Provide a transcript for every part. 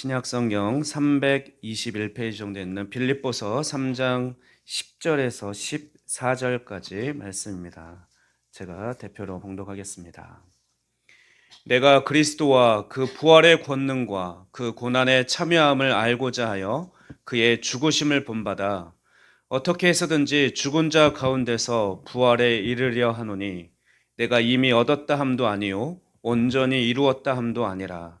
신약 성경 321페이지 정도 있는 빌립보서 3장 10절에서 14절까지 말씀입니다. 제가 대표로 봉독하겠습니다. 내가 그리스도와 그 부활의 권능과 그 고난의 참여함을 알고자 하여 그의 죽으심을 본받아 어떻게 해서든지 죽은 자 가운데서 부활에 이르려 하노니 내가 이미 얻었다 함도 아니요 온전히 이루었다 함도 아니라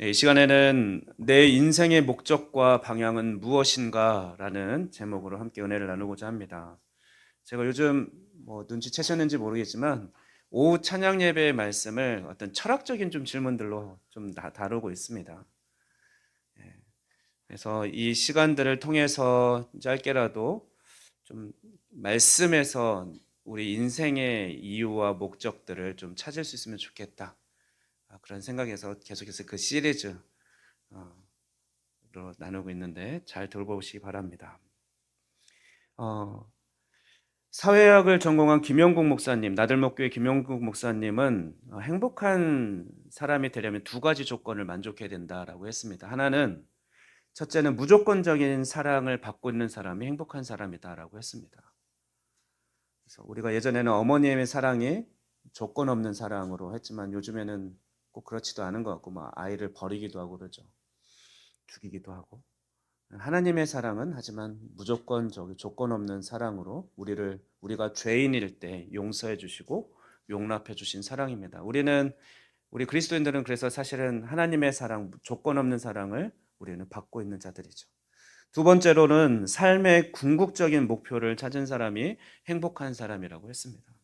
네, 이 시간에는 내 인생의 목적과 방향은 무엇인가라는 제목으로 함께 은혜를 나누고자 합니다. 제가 요즘 뭐 눈치채셨는지 모르겠지만 오후 찬양 예배의 말씀을 어떤 철학적인 좀 질문들로 좀 다- 다루고 있습니다. 예, 그래서 이 시간들을 통해서 짧게라도 좀 말씀에서 우리 인생의 이유와 목적들을 좀 찾을 수 있으면 좋겠다. 아, 그런 생각에서 계속해서 그 시리즈로 나누고 있는데 잘 들어보시기 바랍니다. 어, 사회학을 전공한 김영국 목사님, 나들목교의 김영국 목사님은 어, 행복한 사람이 되려면 두 가지 조건을 만족해야 된다라고 했습니다. 하나는 첫째는 무조건적인 사랑을 받고 있는 사람이 행복한 사람이다라고 했습니다. 그래서 우리가 예전에는 어머님의 사랑이 조건 없는 사랑으로 했지만 요즘에는 꼭 그렇지도 않은 것 같고 막 아이를 버리기도 하고 그러죠. 죽이기도 하고 하나님의 사랑은 하지만 무조건적 조건 없는 사랑으로 우리를 우리가 죄인일 때 용서해 주시고 용납해 주신 사랑입니다. 우리는 우리 그리스도인들은 그래서 사실은 하나님의 사랑 조건 없는 사랑을 우리는 받고 있는 자들이죠. 두 번째로는 삶의 궁극적인 목표를 찾은 사람이 행복한 사람이라고 했습니다.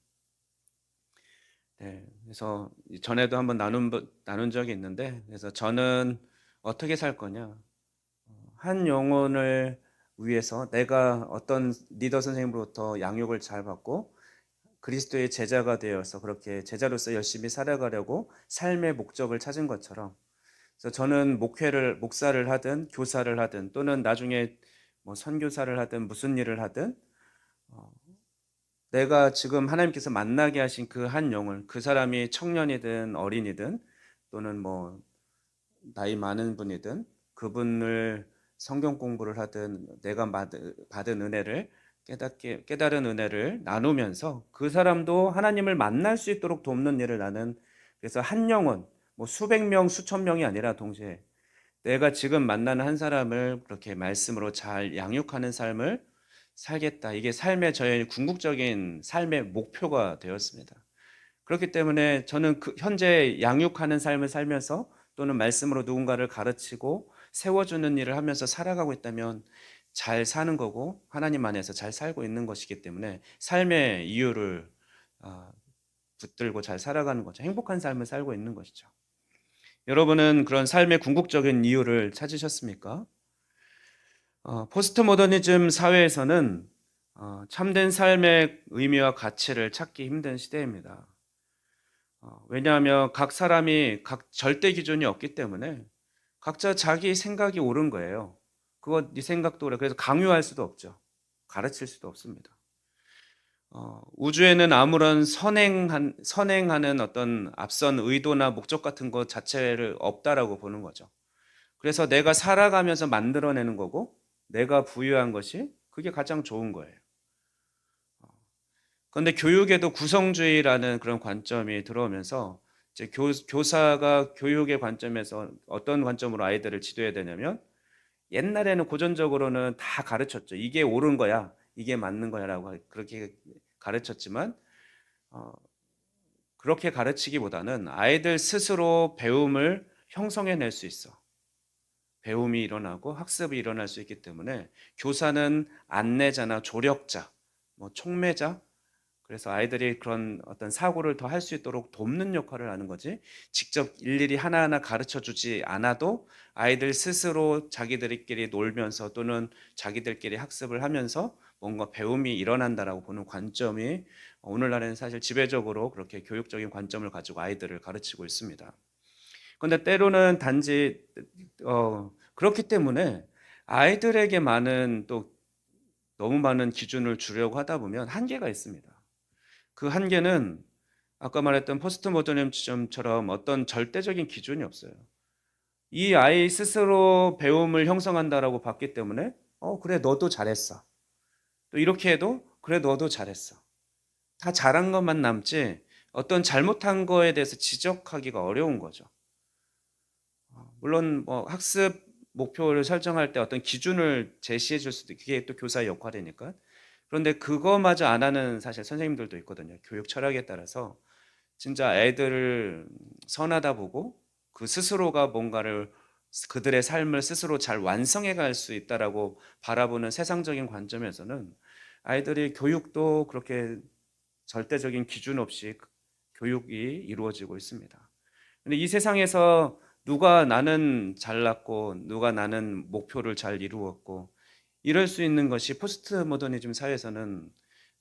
네, 그래서 전에도 한번 나눈 나눈 적이 있는데, 그래서 저는 어떻게 살 거냐? 한 영혼을 위해서 내가 어떤 리더 선생님으로부터 양육을 잘 받고 그리스도의 제자가 되어서 그렇게 제자로서 열심히 살아가려고 삶의 목적을 찾은 것처럼 그래서 저는 목회를 목사를 하든 교사를 하든 또는 나중에 뭐 선교사를 하든 무슨 일을 하든 어, 내가 지금 하나님께서 만나게 하신 그 한 영을 그 사람이 청년이든 어린이든 또는 뭐 나이 많은 분이든 그분을 성경 공부를 하든 내가 받은 은혜를 깨닫게 깨달은 은혜를 나누면서 그 사람도 하나님을 만날 수 있도록 돕는 일을 나는 그래서 한 영혼 뭐 수백 명 수천 명이 아니라 동시에 내가 지금 만나는 한 사람을 그렇게 말씀으로 잘 양육하는 삶을 살겠다. 이게 삶의 저의 궁극적인 삶의 목표가 되었습니다. 그렇기 때문에 저는 그 현재 양육하는 삶을 살면서 또는 말씀으로 누군가를 가르치고 세워주는 일을 하면서 살아가고 있다면 잘 사는 거고 하나님 안에서 잘 살고 있는 것이기 때문에 삶의 이유를 어, 붙들고 잘 살아가는 거죠. 행복한 삶을 살고 있는 것이죠. 여러분은 그런 삶의 궁극적인 이유를 찾으셨습니까? 어, 포스트 모더니즘 사회에서는 어, 참된 삶의 의미와 가치를 찾기 힘든 시대입니다. 어, 왜냐하면 각 사람이 각 절대 기준이 없기 때문에 각자 자기 생각이 옳은 거예요. 그거 네 생각도 그래. 그래서 강요할 수도 없죠. 가르칠 수도 없습니다. 어, 우주에는 아무런 선행한, 선행하는 어떤 앞선 의도나 목적 같은 것 자체를 없다라고 보는 거죠. 그래서 내가 살아가면서 만들어내는 거고, 내가 부유한 것이 그게 가장 좋은 거예요. 그런데 교육에도 구성주의라는 그런 관점이 들어오면서 이제 교, 교사가 교육의 관점에서 어떤 관점으로 아이들을 지도해야 되냐면 옛날에는 고전적으로는 다 가르쳤죠. 이게 옳은 거야, 이게 맞는 거야라고 그렇게 가르쳤지만 어, 그렇게 가르치기보다는 아이들 스스로 배움을 형성해낼 수 있어. 배움이 일어나고 학습이 일어날 수 있기 때문에 교사는 안내자나 조력자, 뭐 촉매자, 그래서 아이들이 그런 어떤 사고를 더 할 수 있도록 돕는 역할을 하는 거지. 직접 일일이 하나하나 가르쳐 주지 않아도 아이들 스스로 자기들끼리 놀면서 또는 자기들끼리 학습을 하면서 뭔가 배움이 일어난다라고 보는 관점이 오늘날에는 사실 지배적으로 그렇게 교육적인 관점을 가지고 아이들을 가르치고 있습니다. 그런데 때로는 단지 어, 그렇기 때문에 아이들에게 많은 또 너무 많은 기준을 주려고 하다 보면 한계가 있습니다. 그 한계는 아까 말했던 포스트 모더니즘처럼 어떤 절대적인 기준이 없어요. 이 아이 스스로 배움을 형성한다라고 봤기 때문에 어 그래 너도 잘했어. 또 이렇게 해도 그래 너도 잘했어. 다 잘한 것만 남지 어떤 잘못한 거에 대해서 지적하기가 어려운 거죠. 어, 물론 뭐 학습 목표를 설정할 때 어떤 기준을 제시해 줄 수도 그게 또 교사의 역할이니까. 그런데 그거마저 안 하는 사실 선생님들도 있거든요. 교육 철학에 따라서 진짜 애들을 선하다 보고 그 스스로가 뭔가를 그들의 삶을 스스로 잘 완성해 갈 수 있다라고 바라보는 세상적인 관점에서는 아이들이 교육도 그렇게 절대적인 기준 없이 교육이 이루어지고 있습니다. 근데 이 세상에서 누가 나는 잘났고 누가 나는 목표를 잘 이루었고 이럴 수 있는 것이 포스트 모더니즘 사회에서는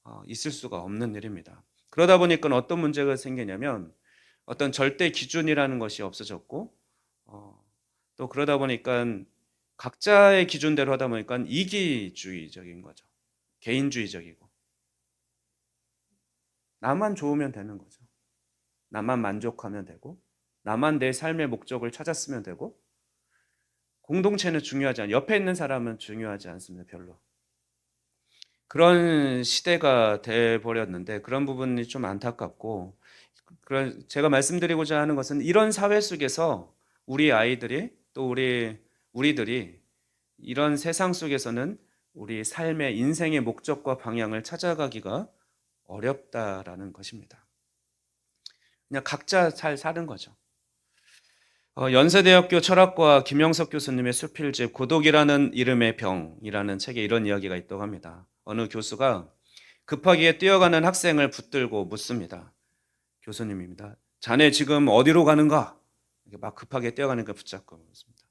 어, 있을 수가 없는 일입니다. 그러다 보니까 어떤 문제가 생기냐면 어떤 절대 기준이라는 것이 없어졌고 어, 또 그러다 보니까 각자의 기준대로 하다 보니까 이기주의적인 거죠. 개인주의적이고 나만 좋으면 되는 거죠. 나만 만족하면 되고 나만 내 삶의 목적을 찾았으면 되고 공동체는 중요하지 않 옆에 있는 사람은 중요하지 않습니다. 별로. 그런 시대가 돼 버렸는데 그런 부분이 좀 안타깝고 그런 제가 말씀드리고자 하는 것은 이런 사회 속에서 우리 아이들이 또 우리 우리들이 이런 세상 속에서는 우리 삶의 인생의 목적과 방향을 찾아가기가 어렵다라는 것입니다. 그냥 각자 잘 사는 거죠. 어, 연세대학교 철학과 김영석 교수님의 수필집 고독이라는 이름의 병이라는 책에 이런 이야기가 있다고 합니다. 어느 교수가 급하게 뛰어가는 학생을 붙들고 묻습니다. 교수님입니다. 자네 지금 어디로 가는가? 막 급하게 뛰어가는 걸 붙잡고 묻습니다.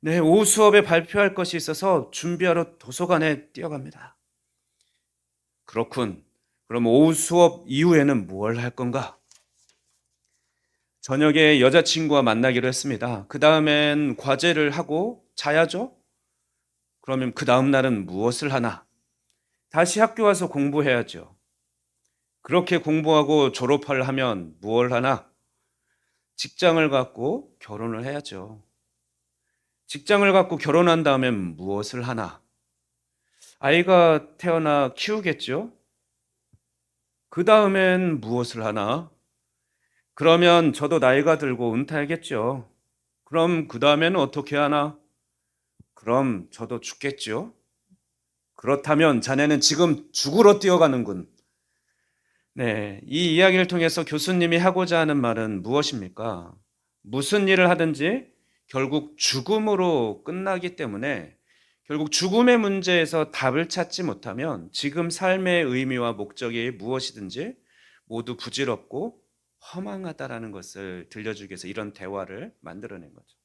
네, 오후 수업에 발표할 것이 있어서 준비하러 도서관에 뛰어갑니다. 그렇군. 그럼 오후 수업 이후에는 무엇을 할 건가? 저녁에 여자친구와 만나기로 했습니다. 그 다음엔 과제를 하고 자야죠? 그러면 그 다음 날은 무엇을 하나? 다시 학교 와서 공부해야죠. 그렇게 공부하고 졸업을 하면 무엇을 하나? 직장을 갖고 결혼을 해야죠. 직장을 갖고 결혼한 다음엔 무엇을 하나? 아이가 태어나 키우겠죠? 그 다음엔 무엇을 하나? 그러면 저도 나이가 들고 은퇴하겠죠. 그럼 그 다음에는 어떻게 하나? 그럼 저도 죽겠죠. 그렇다면 자네는 지금 죽으러 뛰어가는군. 네, 이 이야기를 통해서 교수님이 하고자 하는 말은 무엇입니까? 무슨 일을 하든지 결국 죽음으로 끝나기 때문에 결국 죽음의 문제에서 답을 찾지 못하면 지금 삶의 의미와 목적이 무엇이든지 모두 부질없고 허망하다라는 것을 들려주기 위해서 이런 대화를 만들어낸 거죠.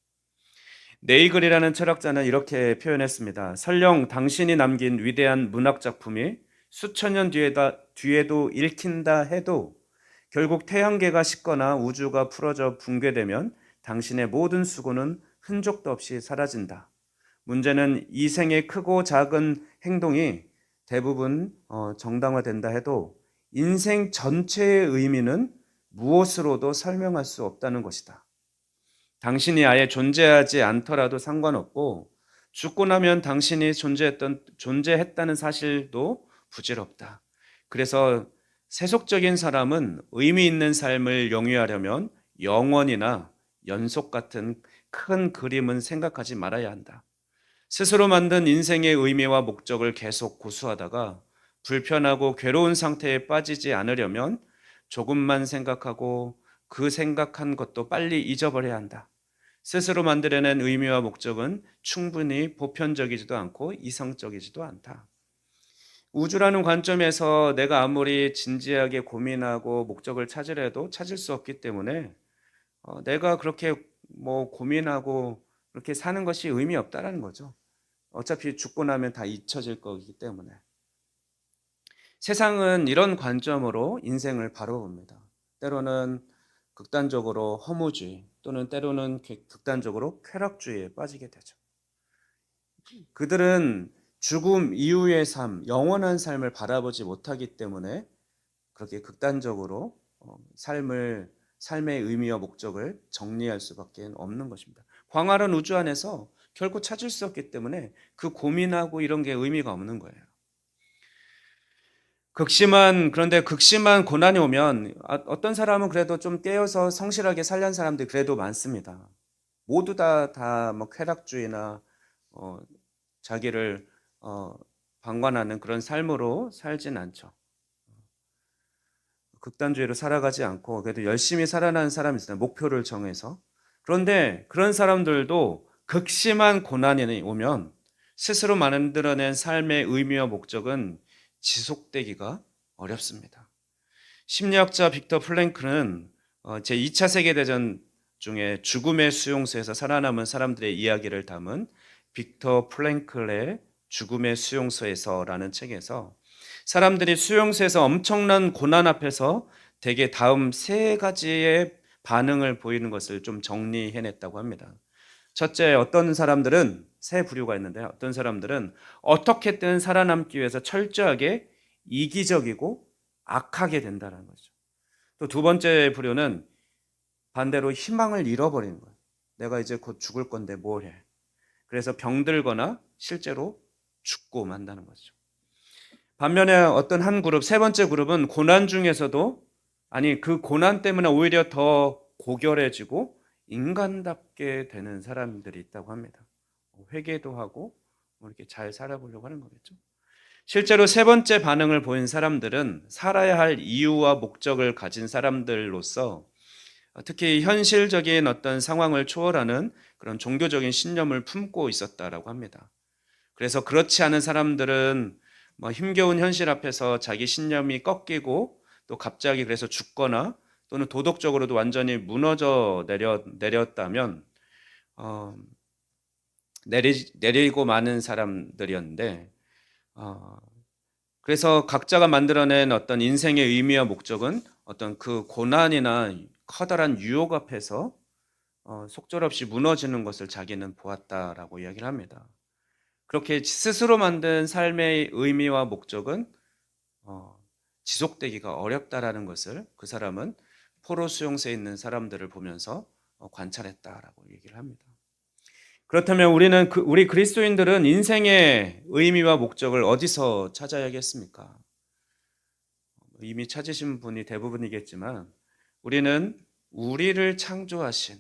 네이글이라는 철학자는 이렇게 표현했습니다. 설령 당신이 남긴 위대한 문학 작품이 수천 년 뒤에다, 뒤에도 읽힌다 해도 결국 태양계가 식거나 우주가 풀어져 붕괴되면 당신의 모든 수고는 흔적도 없이 사라진다. 문제는 이 생의 크고 작은 행동이 대부분 어, 정당화된다 해도 인생 전체의 의미는 무엇으로도 설명할 수 없다는 것이다. 당신이 아예 존재하지 않더라도 상관없고 죽고 나면 당신이 존재했던 존재했다는 사실도 부질없다. 그래서 세속적인 사람은 의미 있는 삶을 영위하려면 영원이나 연속 같은 큰 그림은 생각하지 말아야 한다. 스스로 만든 인생의 의미와 목적을 계속 고수하다가 불편하고 괴로운 상태에 빠지지 않으려면 조금만 생각하고 그 생각한 것도 빨리 잊어버려야 한다. 스스로 만들어낸 의미와 목적은 충분히 보편적이지도 않고 이성적이지도 않다. 우주라는 관점에서 내가 아무리 진지하게 고민하고 목적을 찾으려도 찾을 수 없기 때문에 어, 내가 그렇게 뭐 고민하고 그렇게 사는 것이 의미 없다라는 거죠. 어차피 죽고 나면 다 잊혀질 거기 때문에. 세상은 이런 관점으로 인생을 바라봅니다. 때로는 극단적으로 허무주의 또는 때로는 극단적으로 쾌락주의에 빠지게 되죠. 그들은 죽음 이후의 삶, 영원한 삶을 바라보지 못하기 때문에 그렇게 극단적으로 어, 삶을 삶의 의미와 목적을 정리할 수밖에 없는 것입니다. 광활한 우주 안에서 결코 찾을 수 없기 때문에 그 고민하고 이런 게 의미가 없는 거예요. 극심한 그런데 극심한 고난이 오면 아, 어떤 사람은 그래도 좀 깨어서 성실하게 살려는 사람들이 그래도 많습니다. 모두 다 다 뭐 쾌락주의나 어, 자기를 어, 방관하는 그런 삶으로 살진 않죠. 극단주의로 살아가지 않고 그래도 열심히 살아나는 사람이 있어요. 목표를 정해서. 그런데 그런 사람들도 극심한 고난이 오면 스스로 만들어낸 삶의 의미와 목적은 지속되기가 어렵습니다. 심리학자 빅터 플랭크는 어, 제 2차 세계대전 중에 죽음의 수용소에서 살아남은 사람들의 이야기를 담은 빅터 플랭클의 죽음의 수용소에서라는 책에서 사람들이 수용소에서 엄청난 고난 앞에서 대개 다음 세 가지의 반응을 보이는 것을 좀 정리해냈다고 합니다. 첫째, 어떤 사람들은 세 부류가 있는데 어떤 사람들은 어떻게든 살아남기 위해서 철저하게 이기적이고 악하게 된다는 거죠. 또 두 번째 부류는 반대로 희망을 잃어버리는 거예요. 내가 이제 곧 죽을 건데 뭘 해? 그래서 병들거나 실제로 죽고 만다는 거죠. 반면에 어떤 한 그룹, 세 번째 그룹은 고난 중에서도 아니 그 고난 때문에 오히려 더 고결해지고 인간답게 되는 사람들이 있다고 합니다. 회개도 하고 뭐 이렇게 잘 살아보려고 하는 거겠죠. 실제로 세 번째 반응을 보인 사람들은 살아야 할 이유와 목적을 가진 사람들로서 특히 현실적인 어떤 상황을 초월하는 그런 종교적인 신념을 품고 있었다라고 합니다. 그래서 그렇지 않은 사람들은 뭐 힘겨운 현실 앞에서 자기 신념이 꺾이고 또 갑자기 그래서 죽거나 또는 도덕적으로도 완전히 무너져 내려 내렸다면 어, 내리 내리고 많은 사람들이었는데 어, 그래서 각자가 만들어낸 어떤 인생의 의미와 목적은 어떤 그 고난이나 커다란 유혹 앞에서 어, 속절없이 무너지는 것을 자기는 보았다라고 이야기를 합니다. 그렇게 스스로 만든 삶의 의미와 목적은 어, 지속되기가 어렵다라는 것을 그 사람은 포로 수용소에 있는 사람들을 보면서 어, 관찰했다라고 얘기를 합니다. 그렇다면 우리는 그, 우리 그리스도인들은 인생의 의미와 목적을 어디서 찾아야겠습니까? 이미 찾으신 분이 대부분이겠지만 우리는 우리를 창조하신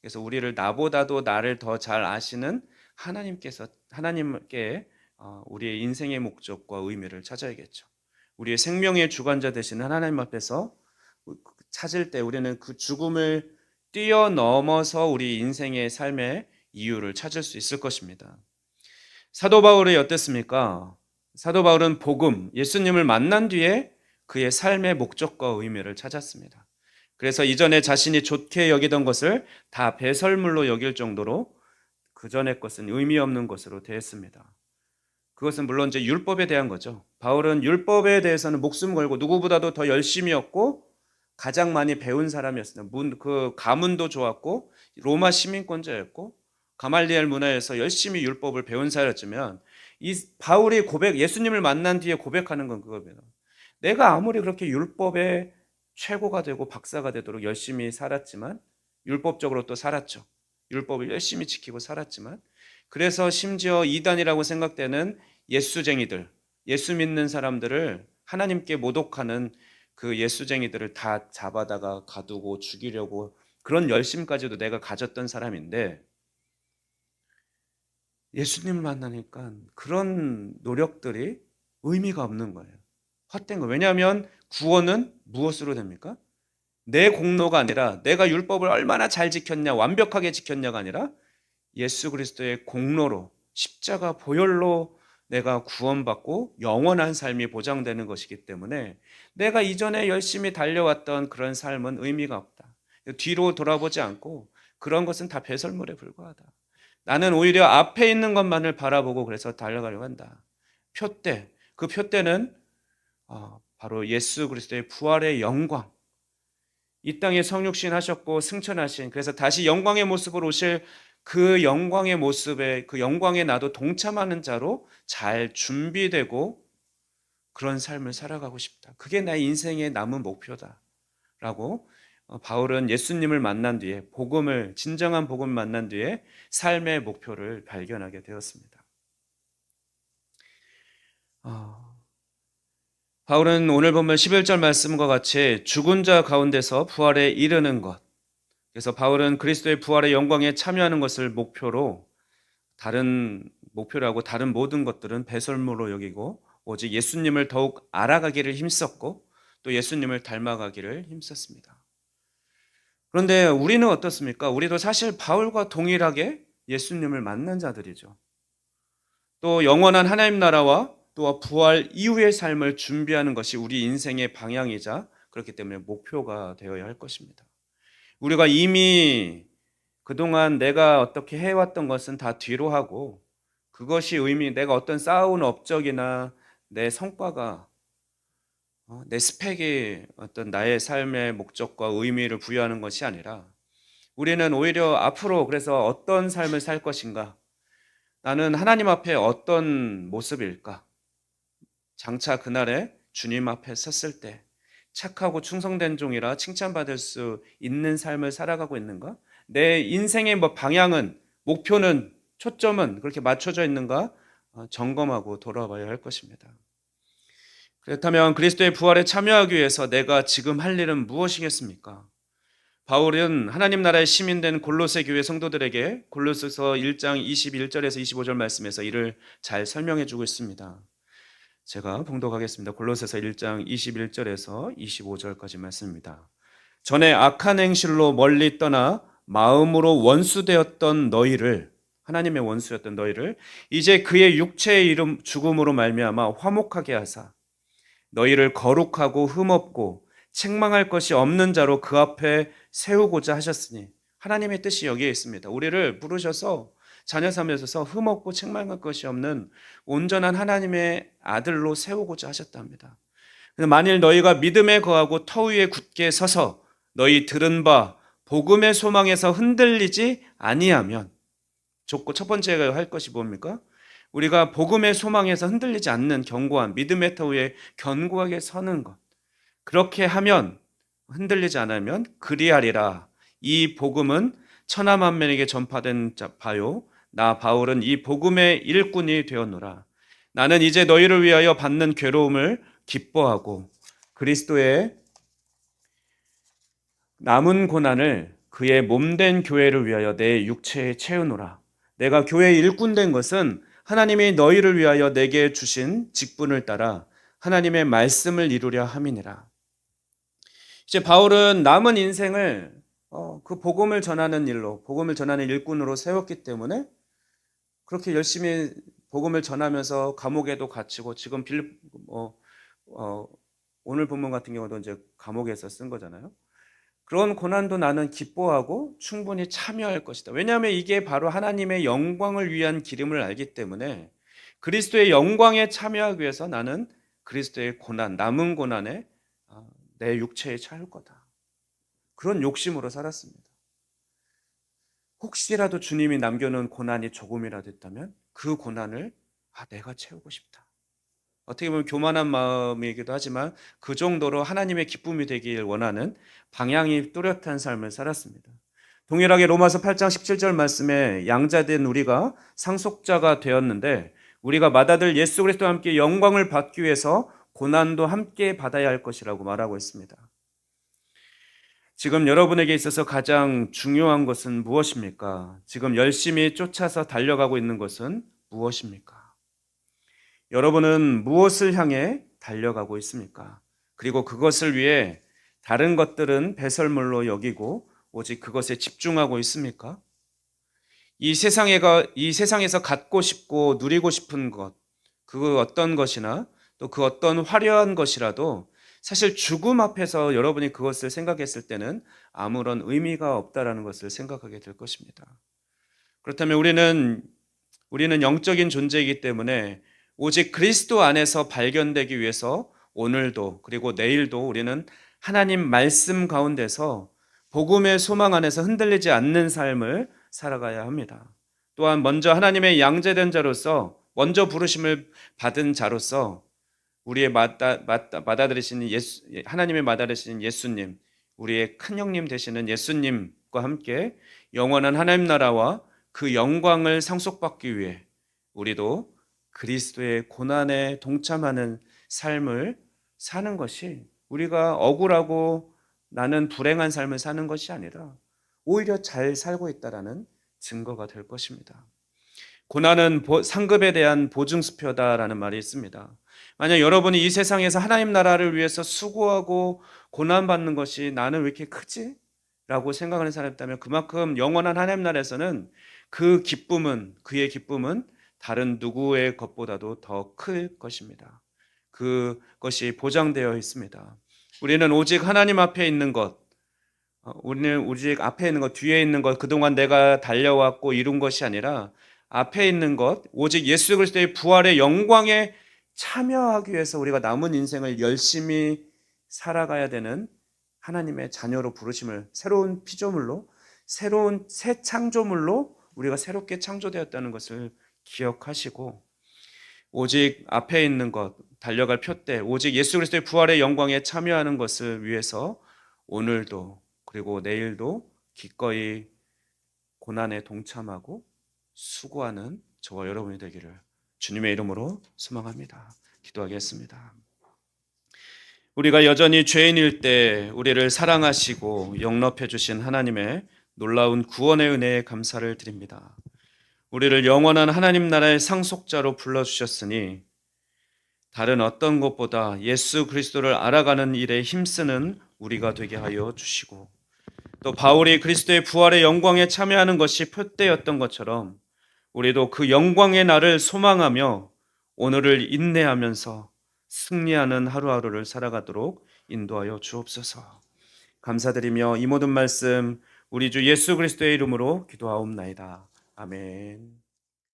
그래서 우리를 나보다도 나를 더 잘 아시는 하나님께서 하나님께 어, 우리의 인생의 목적과 의미를 찾아야겠죠. 우리의 생명의 주관자 되신 하나님 앞에서 찾을 때 우리는 그 죽음을 뛰어넘어서 우리 인생의 삶의 이유를 찾을 수 있을 것입니다. 사도 바울이 어땠습니까? 사도 바울은 복음, 예수님을 만난 뒤에 그의 삶의 목적과 의미를 찾았습니다. 그래서 이전에 자신이 좋게 여기던 것을 다 배설물로 여길 정도로 그 전의 것은 의미 없는 것으로 대했습니다. 그것은 물론 이제 율법에 대한 거죠. 바울은 율법에 대해서는 목숨 걸고 누구보다도 더 열심이었고 가장 많이 배운 사람이었습니다. 문, 그 가문도 좋았고 로마 시민권자였고 가말리엘 문화에서 열심히 율법을 배운 사람이었지만 이 바울이 고백 예수님을 만난 뒤에 고백하는 건 그겁니다. 내가 아무리 그렇게 율법에 최고가 되고 박사가 되도록 열심히 살았지만 율법적으로 또 살았죠. 율법을 열심히 지키고 살았지만 그래서 심지어 이단이라고 생각되는 예수쟁이들, 예수 믿는 사람들을 하나님께 모독하는 그 예수쟁이들을 다 잡아다가 가두고 죽이려고 그런 열심까지도 내가 가졌던 사람인데 예수님을 만나니까 그런 노력들이 의미가 없는 거예요. 헛된 거. 왜냐하면 구원은 무엇으로 됩니까? 내 공로가 아니라 내가 율법을 얼마나 잘 지켰냐, 완벽하게 지켰냐가 아니라 예수 그리스도의 공로로 십자가 보혈로 내가 구원받고 영원한 삶이 보장되는 것이기 때문에 내가 이전에 열심히 달려왔던 그런 삶은 의미가 없다. 뒤로 돌아보지 않고 그런 것은 다 배설물에 불과하다. 나는 오히려 앞에 있는 것만을 바라보고 그래서 달려가려고 한다. 표대, 그 표대는 어, 바로 예수 그리스도의 부활의 영광. 이 땅에 성육신 하셨고 승천하신 그래서 다시 영광의 모습으로 오실 그 영광의 모습에 그 영광에 나도 동참하는 자로 잘 준비되고 그런 삶을 살아가고 싶다. 그게 나의 인생의 남은 목표다 라고 어, 바울은 예수님을 만난 뒤에 복음을 진정한 복음을 만난 뒤에 삶의 목표를 발견하게 되었습니다. 어, 바울은 오늘 보면 11절 말씀과 같이 죽은 자 가운데서 부활에 이르는 것. 그래서 바울은 그리스도의 부활의 영광에 참여하는 것을 목표로 다른 목표라고 다른 모든 것들은 배설물로 여기고 오직 예수님을 더욱 알아가기를 힘썼고 또 예수님을 닮아가기를 힘썼습니다. 그런데 우리는 어떻습니까? 우리도 사실 바울과 동일하게 예수님을 만난 자들이죠. 또 영원한 하나님 나라와 또 부활 이후의 삶을 준비하는 것이 우리 인생의 방향이자 그렇기 때문에 목표가 되어야 할 것입니다. 우리가 이미 그동안 내가 어떻게 해왔던 것은 다 뒤로 하고 그것이 의미, 내가 어떤 쌓아온 업적이나 내 성과가 어, 내 스펙이 어떤 나의 삶의 목적과 의미를 부여하는 것이 아니라 우리는 오히려 앞으로 그래서 어떤 삶을 살 것인가? 나는 하나님 앞에 어떤 모습일까? 장차 그날에 주님 앞에 섰을 때 착하고 충성된 종이라 칭찬받을 수 있는 삶을 살아가고 있는가? 내 인생의 뭐 방향은 목표는 초점은 그렇게 맞춰져 있는가? 어, 점검하고 돌아봐야 할 것입니다. 그렇다면 그리스도의 부활에 참여하기 위해서 내가 지금 할 일은 무엇이겠습니까? 바울은 하나님 나라의 시민된 골로새 교회 성도들에게 골로새서 1장 21절에서 25절 말씀에서 이를 잘 설명해 주고 있습니다. 제가 봉독하겠습니다. 골로새서 1장 21절에서 25절까지 말씀입니다. 전에 악한 행실로 멀리 떠나 마음으로 원수되었던 너희를 하나님의 원수였던 너희를 이제 그의 육체의 이름 죽음으로 말미암아 화목하게 하사 너희를 거룩하고 흠없고 책망할 것이 없는 자로 그 앞에 세우고자 하셨으니 하나님의 뜻이 여기에 있습니다. 우리를 부르셔서 자녀 삼에서 흠없고 책망할 것이 없는 온전한 하나님의 아들로 세우고자 하셨답니다. 만일 너희가 믿음에 거하고 터 위에 굳게 서서 너희 들은 바 복음의 소망에서 흔들리지 아니하면 좋고 첫 번째가 할 것이 뭡니까? 우리가 복음의 소망에서 흔들리지 않는 견고한 믿음의 터 위에 견고하게 서는 것. 그렇게 하면 흔들리지 않으면 그리하리라. 이 복음은 천하만면에게 전파된 바요. 나 바울은 이 복음의 일꾼이 되었노라. 나는 이제 너희를 위하여 받는 괴로움을 기뻐하고 그리스도의 남은 고난을 그의 몸된 교회를 위하여 내 육체에 채우노라. 내가 교회의 일꾼 된 것은 하나님이 너희를 위하여 내게 주신 직분을 따라 하나님의 말씀을 이루려 함이니라. 이제 바울은 남은 인생을 어, 그 복음을 전하는 일로, 복음을 전하는 일꾼으로 세웠기 때문에 그렇게 열심히 복음을 전하면서 감옥에도 갇히고 지금 빌, 어, 어, 오늘 본문 같은 경우도 이제 감옥에서 쓴 거잖아요. 그런 고난도 나는 기뻐하고 충분히 참여할 것이다. 왜냐하면 이게 바로 하나님의 영광을 위한 기름을 알기 때문에 그리스도의 영광에 참여하기 위해서 나는 그리스도의 고난, 남은 고난에 아, 내 육체에 차일 거다. 그런 욕심으로 살았습니다. 혹시라도 주님이 남겨놓은 고난이 조금이라도 있다면 그 고난을 아, 내가 채우고 싶다. 어떻게 보면 교만한 마음이기도 하지만 그 정도로 하나님의 기쁨이 되길 원하는 방향이 뚜렷한 삶을 살았습니다. 동일하게 로마서 8장 17절 말씀에 양자된 우리가 상속자가 되었는데 우리가 맏아들 예수 그리스도와 함께 영광을 받기 위해서 고난도 함께 받아야 할 것이라고 말하고 있습니다. 지금 여러분에게 있어서 가장 중요한 것은 무엇입니까? 지금 열심히 쫓아서 달려가고 있는 것은 무엇입니까? 여러분은 무엇을 향해 달려가고 있습니까? 그리고 그것을 위해 다른 것들은 배설물로 여기고 오직 그것에 집중하고 있습니까? 이 세상에가 이 세상에서 갖고 싶고 누리고 싶은 것 그 어떤 것이나 또 그 어떤 화려한 것이라도 사실 죽음 앞에서 여러분이 그것을 생각했을 때는 아무런 의미가 없다라는 것을 생각하게 될 것입니다. 그렇다면 우리는 우리는 영적인 존재이기 때문에 오직 그리스도 안에서 발견되기 위해서 오늘도 그리고 내일도 우리는 하나님 말씀 가운데서 복음의 소망 안에서 흔들리지 않는 삶을 살아가야 합니다. 또한 먼저 하나님의 양재된 자로서 먼저 부르심을 받은 자로서 우리의 맞다, 맞다, 받아들이시는 예수, 하나님의 받아들이시는 예수님, 우리의 큰 형님 되시는 예수님과 함께 영원한 하나님 나라와 그 영광을 상속받기 위해 우리도 그리스도의 고난에 동참하는 삶을 사는 것이 우리가 억울하고 나는 불행한 삶을 사는 것이 아니라 오히려 잘 살고 있다라는 증거가 될 것입니다. 고난은 상급에 대한 보증수표다라는 말이 있습니다. 만약 여러분이 이 세상에서 하나님 나라를 위해서 수고하고 고난받는 것이 나는 왜 이렇게 크지? 라고 생각하는 사람이 있다면 그만큼 영원한 하나님 나라에서는 그 기쁨은, 그의 기쁨은 다른 누구의 것보다도 더 클 것입니다. 그것이 보장되어 있습니다. 우리는 오직 하나님 앞에 있는 것, 어, 우리는 오직 앞에 있는 것, 뒤에 있는 것, 그동안 내가 달려왔고 이룬 것이 아니라 앞에 있는 것, 오직 예수 그리스도의 부활의 영광에 참여하기 위해서 우리가 남은 인생을 열심히 살아가야 되는 하나님의 자녀로 부르심을 새로운 피조물로 새로운 새 창조물로 우리가 새롭게 창조되었다는 것을 기억하시고 오직 앞에 있는 것 달려갈 표대 오직 예수 그리스도의 부활의 영광에 참여하는 것을 위해서 오늘도 그리고 내일도 기꺼이 고난에 동참하고 수고하는 저와 여러분이 되기를 주님의 이름으로 소망합니다. 기도하겠습니다. 우리가 여전히 죄인일 때 우리를 사랑하시고 영접해 주신 하나님의 놀라운 구원의 은혜에 감사를 드립니다. 우리를 영원한 하나님 나라의 상속자로 불러 주셨으니 다른 어떤 것보다 예수 그리스도를 알아가는 일에 힘쓰는 우리가 되게 하여 주시고 또 바울이 그리스도의 부활의 영광에 참여하는 것이 표대였던 것처럼 우리도 그 영광의 날을 소망하며 오늘을 인내하면서 승리하는 하루하루를 살아가도록 인도하여 주옵소서. 감사드리며 이 모든 말씀 우리 주 예수 그리스도의 이름으로 기도하옵나이다. 아멘.